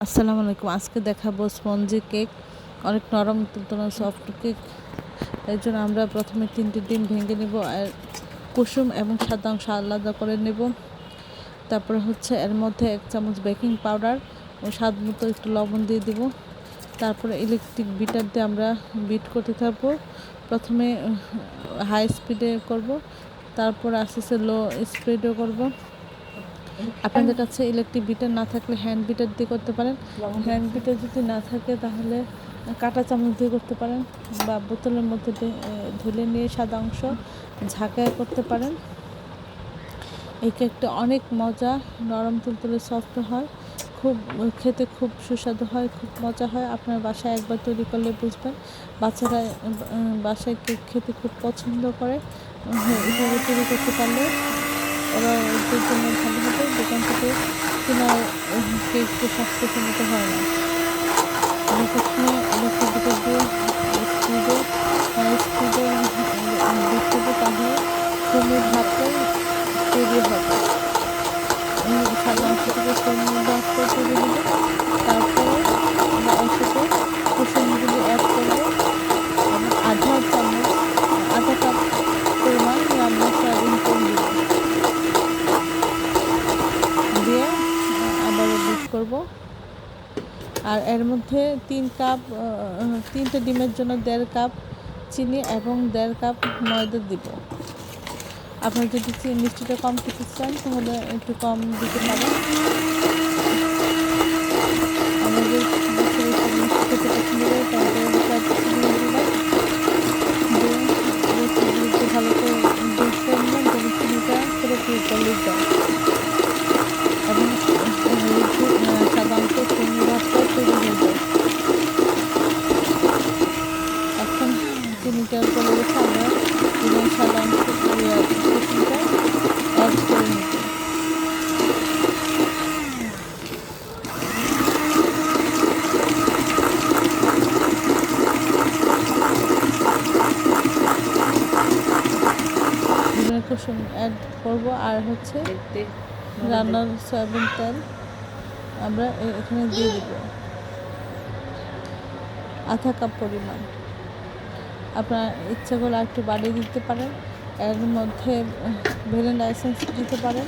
আসসালামু আলাইকুম। আজকে দেখাবো স্পঞ্জি কেক অনেক নরম তুলতুলা সফট কেক এর জন্য আমরা প্রথমে তিনটি ডিম ভেঙে নেব আর কুসুম এবং সাদা অংশ আলাদা করে নেব। তারপরে হচ্ছে এর মধ্যে এক চামচ বেকিং পাউডার ও স্বাদ মতো একটু লবণ দিয়ে দেব। তারপরে ইলেকট্রিক বিটার দিয়ে আমরা বিট করতে থাকব। প্রথমে হাই স্পিডে করব। তারপর আস্তে আস্তে লো স্পিডেও করব। আপনাদের কাছে ইলেকট্রিক বিটার না থাকলে হ্যান্ড বিটার দিয়ে করতে পারেন। হ্যান্ড বিটার যদি না থাকে তাহলে কাঁটা চামচ দিয়ে করতে পারেন বা বোতলের মধ্যে এ, নিয়ে সাদা অংশ ঝাঁকায় করতে পারেন। এই কেকটা অনেক মজা নরম তুলতুলে সফট হয় খুব খেতে খুব সুস্বাদু হয় খুব মজা হয়। আপনার বাসায় একবার তৈরি করলে বুঝবেন। বাচ্চারা বাসায় কেক খেতে খুব পছন্দ করে। তৈরি করতে পারলে ওরা ওদের জন্য হবে, দোকান থেকে কেনা তো স্বাস্থ্যসম্মত হয় না। স্পিডে দিক তাহলে ভাবটা তৈরি হবে। থেকে ক্রমের ভাবটা তৈরি হবে। তারপরে এর মধ্যে তিন কাপ তিনটে ডিমের জন্য দেড় কাপ চিনি এবং দেড় কাপ ময়দা দিব। আপনার যদি মিষ্টিটা কম খেতে চান, তাহলে একটু কম দিতে পারেন। আমাদের বাচ্চারা একটু মিষ্টি খেতে পছন্দ করে তারপরে দু কাপ চিনি দিলাম দিয়ে এই চিনিটা ভালো করে বিট করে নিলাম যেন চিনিটা পুরোপুরি গলে যায় এবং সাধারণত চিনি ভাতটা তৈরি হয়ে যায় এখন চিনিটা গলে গেছে আমরা চিনি সাধারণত কুসুমটা অ্যাড করে নিব ডিমের কুসুম অ্যাড করব। আর হচ্ছে রান্নার সয়াবিন তেল। আমরা এখানে দিয়ে দেব। আধা কাপ পরিমাণ। আপনার ইচ্ছা করলে একটু বাড়িয়ে দিতে পারেন। এর মধ্যে ভেলেন লাইসেন্স দিতে পারেন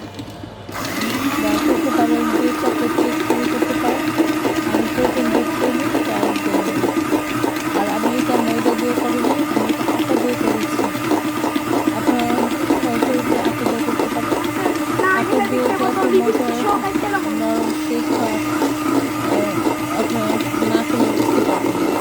বা করতে পারেন দিয়ে চকলেট কেক তৈরি করতে পারেন আমি প্রোটিন বেক করি তাই দিয়ে দেবো। আর আমি এটা ময়দা দিয়ে করিনি আমি এটা আটা দিয়ে করেছি আপনারা হয়তো এটা আটা দিয়ে করতে পারেন আটা দিয়ে যত মজা নরম কেক হয় আহ, আপনারা না খেলে বুঝতে পারবেন না।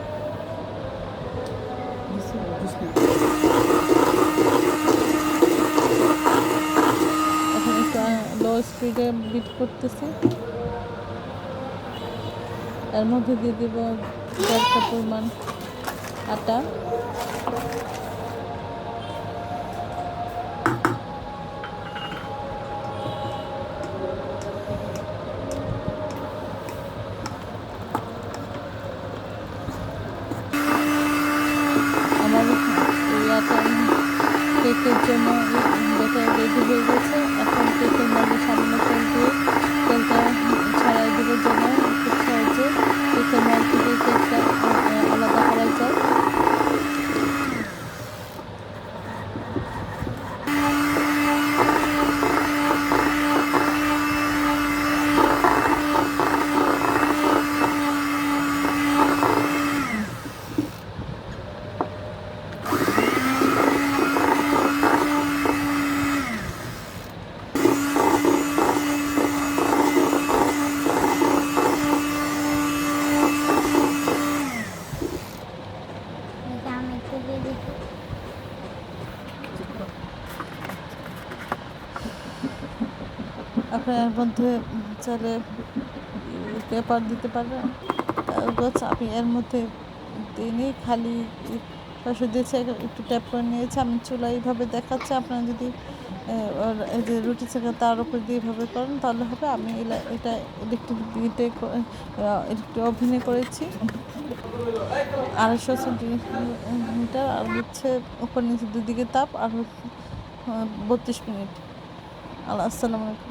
এখন একটু লো স্পিডে বিট করতেছে। এর মধ্যে দিয়ে দিব দেড় কাপ পরিমাণ আটা। কেকের জন্য যেটা রেডি হয়ে গেছে আপনার মধ্যে চাইলে পেপার দিতে কাগজ আমি এর মধ্যে দিইনি, খালি পাশে দিয়েছে, একটু ট্যাপ করে নিয়েছে, আমি চুলা এইভাবে দেখাচ্ছি, আপনারা যদি এই যে রুটি ছেঁকা তার উপর দিয়ে এভাবে করেন, তাহলে হবে, আমি এটা ইলেকট্রিক দিতে ইলেকট্রিক ওভেনে করেছি। আড়াইশো সেন্টিমিটার, আর হচ্ছে উপর নিচে দুদিকে তাপ, আর বত্রিশ মিনিট। আল্লাহ, আসসালামু আলাইকুম।